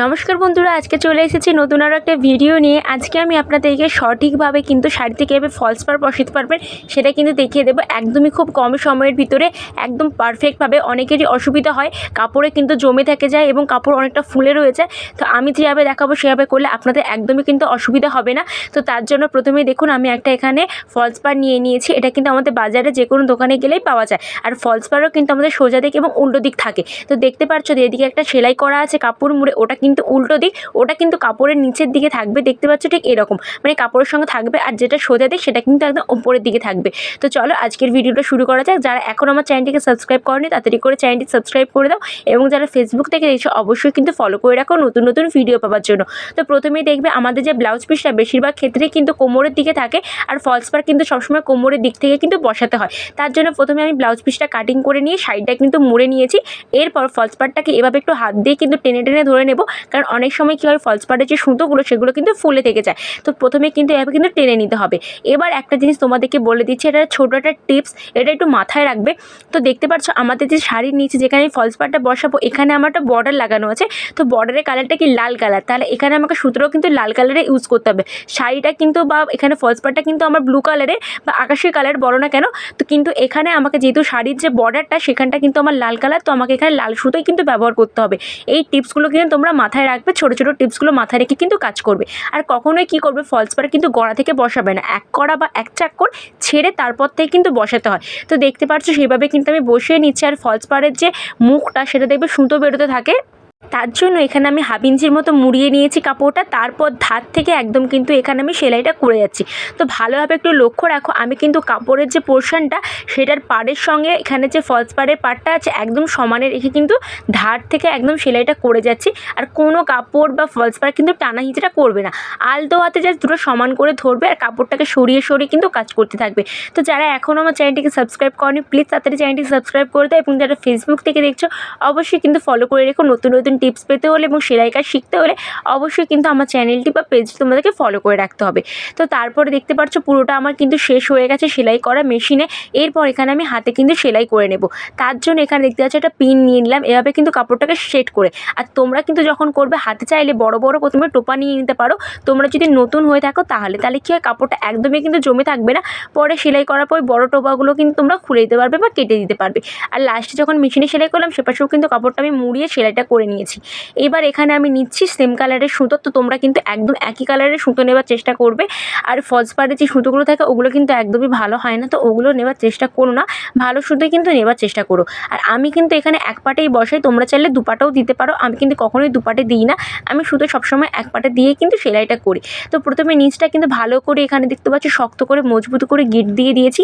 নমস্কার বন্ধুরা, আজকে চলে এসেছি নতুন আরও একটা ভিডিও নিয়ে। আজকে আমি আপনাদেরকে সঠিকভাবে কিন্তু শাড়িতে কীভাবে ফলস পার বসাতে পারবেন, সেটা কিন্তু দেখিয়ে দেবো একদমই খুব কম সময়ের ভিতরে, একদম পারফেক্টভাবে অনেকেরই অসুবিধা হয়, কাপড়ে কিন্তু জমে থেকে যায় এবং কাপড় অনেকটা ফুলে রয়েছে। তো আমি যেভাবে দেখাবো সেভাবে করলে আপনাদের একদমই কিন্তু অসুবিধা হবে না। তো তার জন্য প্রথমে দেখুন, আমি একটা এখানে ফলস পার নিয়ে নিয়েছি। এটা কিন্তু আমাদের বাজারে যে কোনো দোকানে গেলেই পাওয়া যায়। আর ফলস পারও কিন্তু আমাদের সোজা দিক এবং উল্টো দিক থাকে। তো দেখতে পাচ্ছ যে এদিকে একটা সেলাই করা আছে কাপড় মুড়ে, ওটা কিন্তু উল্টো দিক, ওটা কিন্তু কাপড়ের নিচের দিকে থাকবে, দেখতে পাচ্ছ ঠিক এরকম। মানে কাপড়ের সঙ্গে থাকবে আর যেটা সোজা দিক, সেটা কিন্তু একদম ওপরের দিকে থাকবে। তো চলো আজকের ভিডিওটা শুরু করা যাক। যারা এখন আমার চ্যানেলটিকে সাবস্ক্রাইব করেনি, তাড়াতাড়ি করে চ্যানেলটি সাবস্ক্রাইব করে দাও এবং যারা ফেসবুক থেকে দেখছ, অবশ্যই কিন্তু ফলো করে রাখো নতুন নতুন ভিডিও পাওয়ার জন্য। তো প্রথমেই দেখবে আমাদের যে ব্লাউজ পিসটা বেশিরভাগ ক্ষেত্রেই কিন্তু কোমরের দিকে থাকে আর ফলস পার কিন্তু সবসময় কোমরের দিক থেকে কিন্তু বসাতে হয়। তার জন্য প্রথমে আমি ব্লাউজ পিসটা কাটিং করে নিয়ে সাইডটা কিন্তু মুড়ে নিয়েছি। এরপর ফলস পারটাকে এভাবে একটু হাত দিয়ে কিন্তু টেনে টেনে ধরে নেব। কারণ অনেক সময় কী হয় ফলস পাড়ের যে সুতোগুলো, সেগুলো কিন্তু ফুলে থেকে যায়। তো প্রথমে কিন্তু এভাবে কিন্তু টেনে নিতে হবে। এবার একটা জিনিস তোমাদেরকে বলে দিচ্ছি, এটা ছোটো একটা টিপস এটা একটু মাথায় রাখবে। তো দেখতে পাচ্ছ, আমাদের যে শাড়ির নিচে যেখানে ফলস পাড়টা বসাবো, এখানে আমার একটা বর্ডার লাগানো আছে। তো বর্ডারের কালারটা কি লাল কালার তাহলে এখানে আমাকে সুতোও কিন্তু লাল কালারে ইউজ করতে হবে। শাড়িটা কিন্তু বা এখানে ফলস পাড়টা কিন্তু আমার ব্লু কালারের বা আকাশি কালার বলো না কেন? তো কিন্তু এখানে আমাকে যেহেতু শাড়ির যে বর্ডারটা সেখানটা কিন্তু আমার লাল কালার তো আমাকে এখানে লাল সুতোই কিন্তু ব্যবহার করতে হবে। এই টিপসগুলো কিন্তু তোমরা মাথায় রাখবে, ছোটো ছোটো টিপসগুলো মাথায় রেখে কিন্তু কাজ করবে। আর কখনোই কি করবে, ফলস পাড় কিন্তু গড়া থেকে বসাবে না। এক করা বা এক চাক্কর ছেড়ে তারপর থেকে কিন্তু বসাতে হয়। তো দেখতে পাচ্ছ সেইভাবে কিন্তু আমি বসিয়ে নিচ্ছি। আর ফলস পাড়ের যে মুখটা, সেটা দেখবে সুতো বেরোতে থাকে। তার জন্য এখানে আমি হাফ মতো মুড়িয়ে নিয়েছি কাপড়টা, তারপর ধার থেকে একদম কিন্তু এখানে আমি সেলাইটা করে যাচ্ছি। তো ভালোভাবে একটু লক্ষ্য রাখো, আমি কিন্তু কাপড়ের যে পোর্শনটা, সেটার পাড়ের সঙ্গে এখানে যে ফলস পাড়ের পাড়টা আছে, একদম সমানে রেখে কিন্তু ধার থেকে একদম সেলাইটা করে যাচ্ছি। আর কোনো কাপড় বা ফলস পাড় কিন্তু টানা হিঁচড়া করবে না। আলতো হাতে জাস্ট দুটো সমান করে ধরবে আর কাপড়টাকে সরিয়ে সরিয়ে কিন্তু কাজ করতে থাকবে। তো যারা এখনও আমার চ্যানেলটিকে সাবস্ক্রাইব করেনি প্লিজ তাড়াতাড়ি চ্যানেলটি সাবস্ক্রাইব করে দাও এবং যারা ফেসবুক থেকে দেখছ, অবশ্যই কিন্তু ফলো করে রেখো। নতুন নতুন টিপস পেতে হলে এবং সেলাই কাজ শিখতে হলে অবশ্যই কিন্তু আমার চ্যানেলটি বা পেজটি তোমাদেরকে ফলো করে রাখতে হবে। তো তারপরে দেখতে পাচ্ছ পুরোটা আমার কিন্তু শেষ হয়ে গেছে সেলাই করা মেশিনে এরপর এখানে আমি হাতে কিন্তু সেলাই করে নেব। তার জন্য এখানে দেখতে পাচ্ছ একটা পিন নিয়ে নিলাম। এভাবে কিন্তু কাপড়টাকে সেট করে। আর তোমরা কিন্তু যখন করবে, হাতে চাইলে বড় বড় প্রথমে টোপা নিয়ে নিতে পারো। তোমরা যদি নতুন হয়ে থাকো, তাহলে তাহলে কী হয়, কাপড়টা একদমই কিন্তু জমে থাকবে না। পরে সেলাই করার পর বড় টোপাগুলো কিন্তু তোমরা খুলে দিতে পারবে বা কেটে দিতে পারবে। আর লাস্টে যখন মেশিনে সেলাই করলাম, সেপাশেও কিন্তু কাপড়টা আমি মুড়িয়ে সেলাইটা করে নিয়েছি এবার এখানে আমি নিচ্ছি সেম কালারের সুতো। তো তোমরা কিন্তু একদম একই কালারের সুতো নেওয়ার চেষ্টা করবে। আর ফলস পাড়ের যে সুতোগুলো থাকে, ওগুলো কিন্তু একদমই ভালো হয় না। তো ওগুলো নেওয়ার চেষ্টা করো না। ভালো সুতোই কিন্তু নেওয়ার চেষ্টা করো। আর আমি কিন্তু এখানে এক পাটেই বসাই। তোমরা চাইলে দুপাটাও দিতে পারো। আমি কিন্তু কখনোই দুপাটে দিই না। আমি সুতো সবসময় এক পাটে দিয়ে কিন্তু সেলাইটা করি। তো প্রথমে নিচটা কিন্তু ভালো করে এখানে দেখতে পাচ্ছি, শক্ত করে, মজবুত করে গিট দিয়ে দিয়েছি।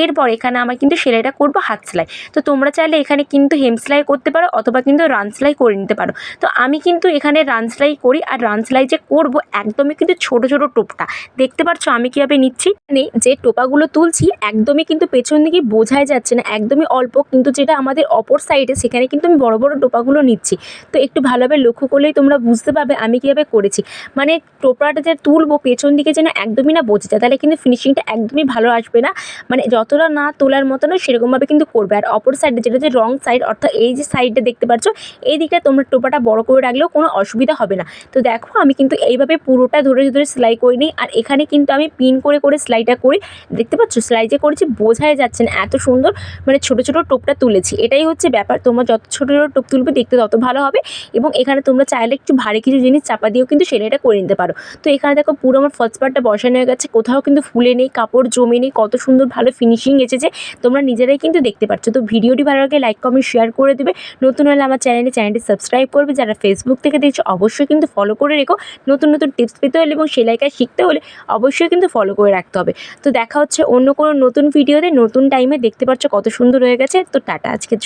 এরপর এখানে আমার কিন্তু সেলাইটা করব হাত সেলাই। তো তোমরা চাইলে এখানে কিন্তু হেম সেলাই করতে পারো অথবা কিন্তু রান সেলাই করে নিতে পারো। তো আমি কিন্তু এখানে রান সেলাই করি আর রান সেলাই যে করব একদমই কিন্তু ছোট ছোট টোপটা। দেখতে পাচ্ছ আমি কীভাবে নিচ্ছি? মানে যে টোপাগুলো তুলছি একদমই কিন্তু পেছন দিকে বোঝাই যাচ্ছে না, একদমই অল্প কিন্তু যেটা আমাদের অপর সাইডে সেখানে কিন্তু আমি বড় বড় টোপাগুলো নিচ্ছি। তো একটু ভালোভাবে লক্ষ্য করলেই তোমরা বুঝতে পারবে আমি কীভাবে করেছি। মানে টোপরাটা যে তুলবো পেছন দিকে যেন একদমই না বোঝা যায়, তাহলে কিন্তু ফিনিশিংটা একদমই ভালো আসবে না। মানে যতটা না তোলার মতো না সেরকমভাবে কিন্তু করবে। আর অপর সাইডে যেটা যে রং সাইড অর্থাৎ এই যে সাইডটা দেখতে পাচ্ছ এই দিকটা তোমরা টোপাটা বড় করে রাখলেও কোনো অসুবিধা হবে না। তো দেখো, আমি কিন্তু এইভাবে পুরোটা ধরে ধরে সেলাই করে নিই আর এখানে কিন্তু আমি পিন করে করে সেলাইটা করি। দেখতে পাচ্ছ? সেলাই যে করেছি বোঝাই যাচ্ছে না। এত সুন্দর মানে ছোটো ছোটো টোপটা তুলেছি। এটাই হচ্ছে ব্যাপার। তোমরা যত ছোটো ছোটো টোপ তুলবে দেখতে তত ভালো হবে। এবং এখানে তোমরা চাইলে একটু ভারী কিছু জিনিস চাপা দিয়েও কিন্তু সেলাইটা করে নিতে পারো। তো এখানে দেখো, পুরো আমার ফার্স্ট পার্টটা বসানো হয়ে গেছে। কোথাও কিন্তু ফুলে নেই, কাপড় জমে নেই। কত সুন্দর ভালো ফিনিশিং এসেছে। তোমরা নিজেরাই কিন্তু দেখতে পাচ্ছ তো ভিডিওটি ভালো লাগে লাইক কমেন্ট শেয়ার করে দেবে। নতুন হলে আমার চ্যানেলে চ্যানেলটি সাবস্ক্রাইব করবে, যারা ফেসবুক থেকে দেখছ অবশ্যই কিন্তু ফলো করে রেখো। নতুন নতুন টিপস পেতে হলে এবং সেলাই কাজ শিখতে হলে অবশ্যই কিন্তু ফলো করে রাখতে হবে। তো দেখা হচ্ছে অন্য কোনো নতুন ভিডিওতে নতুন টাইমে দেখতে পাচ্ছ কত সুন্দর হয়ে গেছে। তো টাটা, আজকের